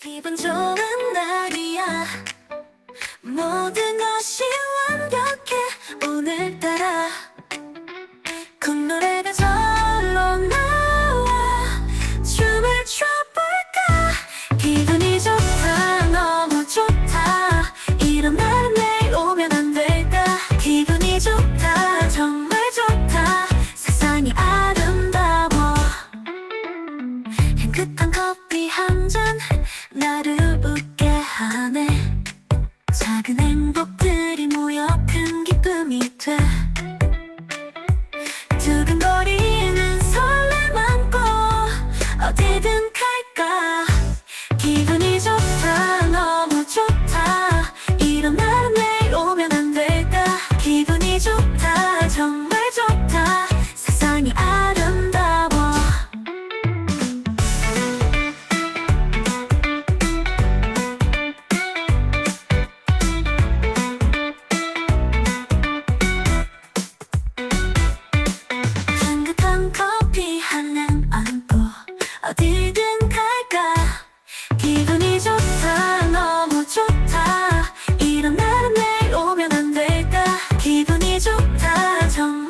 기분 좋은 날이야. 모든 것이 완벽해 오늘따라. 콧노래가 절로 나와. 춤을 춰볼까? 기분이 좋다 너무 좋다. 이런 날은 내일 오면 안 될까? 기분이 좋다 정말 좋다. 세상이 아름다워. 향긋한 커피 한잔 나를 웃게 하네. 작은 행복들이 모여 큰 기쁨이 돼. 두근거리는 설렘 안고 어디든 갈까. 기분이 좋다 너무 좋다. 이런 날은 내일 오면 안 될까. 기분이 좋다 정말 기분이 좋다 정말